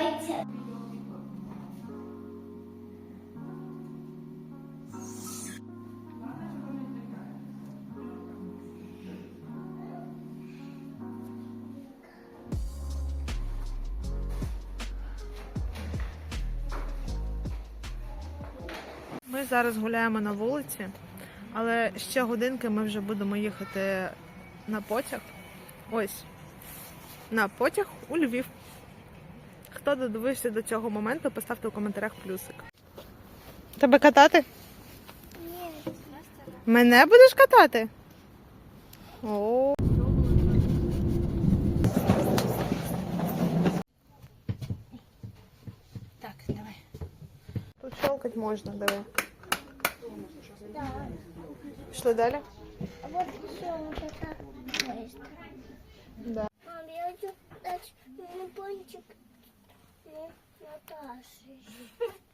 зайця. Ми зараз гуляємо на вулиці, але ще годинки ми вже будемо їхати на потяг. Ось на потяг у Львів. Хто додивився до цього моменту, поставте у коментарях плюсик. Тебе катати? Ні, Мене будеш катати? О. Так, давай. Тут щелкать можна, диви. Пішли далі? А вот еще вот это быстро. Да.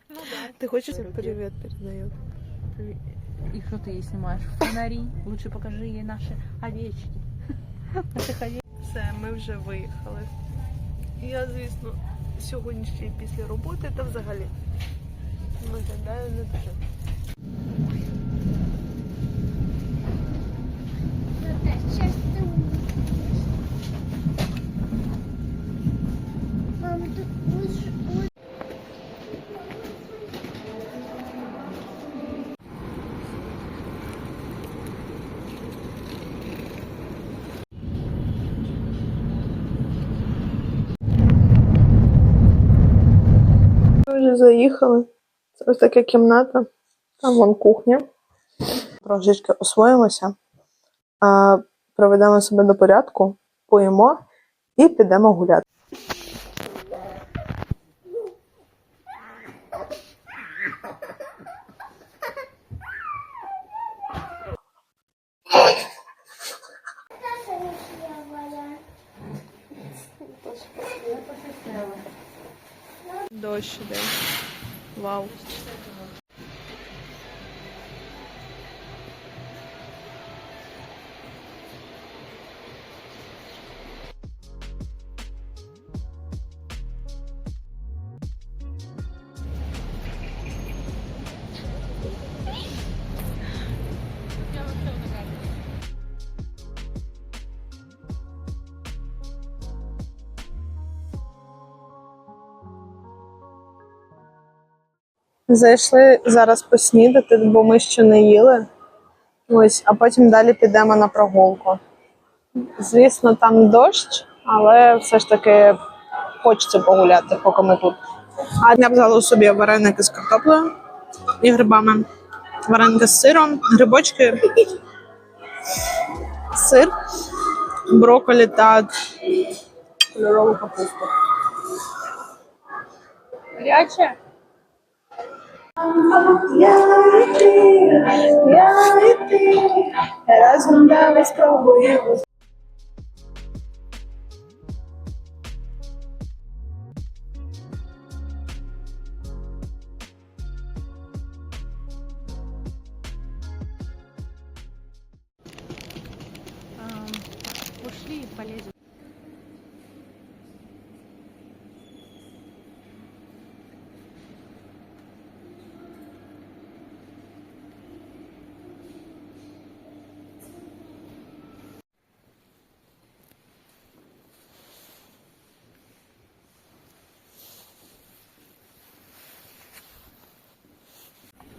Ну, хочешь Ти хочеш привіт передаю? И что ты ей снимаешь? Фонари. Лучше покажи ей наши овечки. Наших. Все, ми вже виїхали. Я, звісно, сьогодні ще й після роботи, та взагалі виглядаю не дуже. Заїхали. Це ось така кімната. Там вон кухня. Трошечки освоїмося, а, приведемо себе до порядку, поїмо і підемо гуляти. Съела. Дощ іде. Вау. Зайшли зараз поснідати, бо ми ще не їли. Ось, а потім далі підемо на прогулку. Звісно, там дощ, але все ж таки хочеться погуляти, поки ми тут. А я взяла собі вареники з картоплею і грибами. Вареники з сиром, грибочки, сир, брокколі та кольорову капусту. Горячая? Я і ти. Ушли и полезем.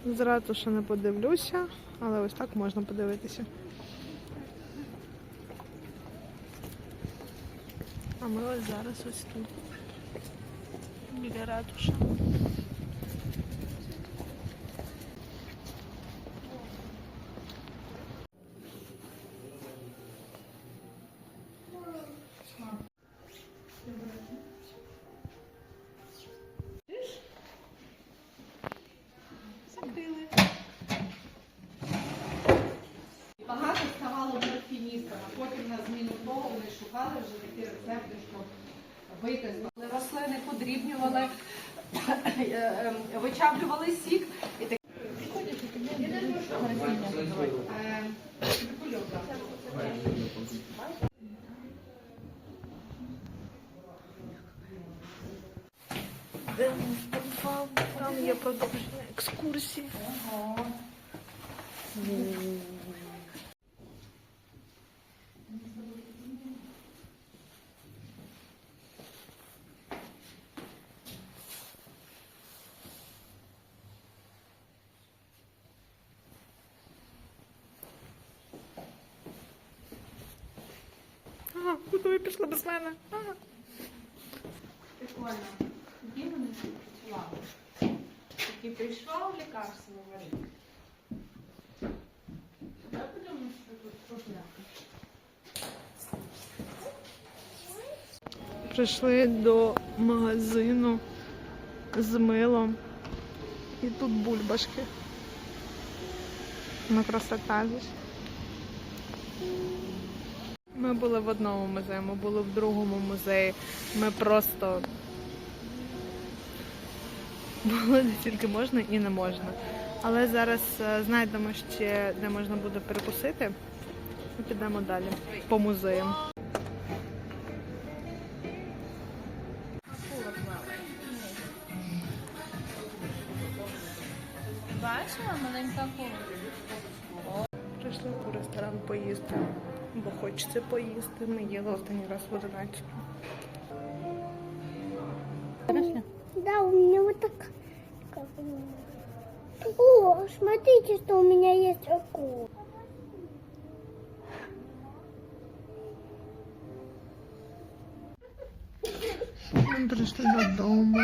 З ратуша не подивлюся, але ось так можна подивитися. А ми ось зараз ось тут. Біля ратуші. Шукали вже такі рецепти, щоб вийти з рослини, подрібнювали, е, е, вичавлювали сік і таке. Е, прикольовка. продовження екскурсії. А, куди ви пішли без мене? Прикольно. Які вони всі працювали? Такий прийшов лікарство варити. Давай подивимось, що тут проблема. Прийшли до магазину з милом. І тут бульбашки. Ну, красота ж. Ми були в одному музеї, ми були в другому музеї. Ми просто були де тільки можна і не можна. Але зараз е, знайдемо ще, де можна буде перекусити. І підемо далі по музеям. Бачила маленька акула? Прийшли у ресторан поїсти, бо хочеться поїсти. Ми їли останній раз в 11. Да, у меня вот так. как у меня. О, смотрите, что у меня есть акула. Ми прийшли додому.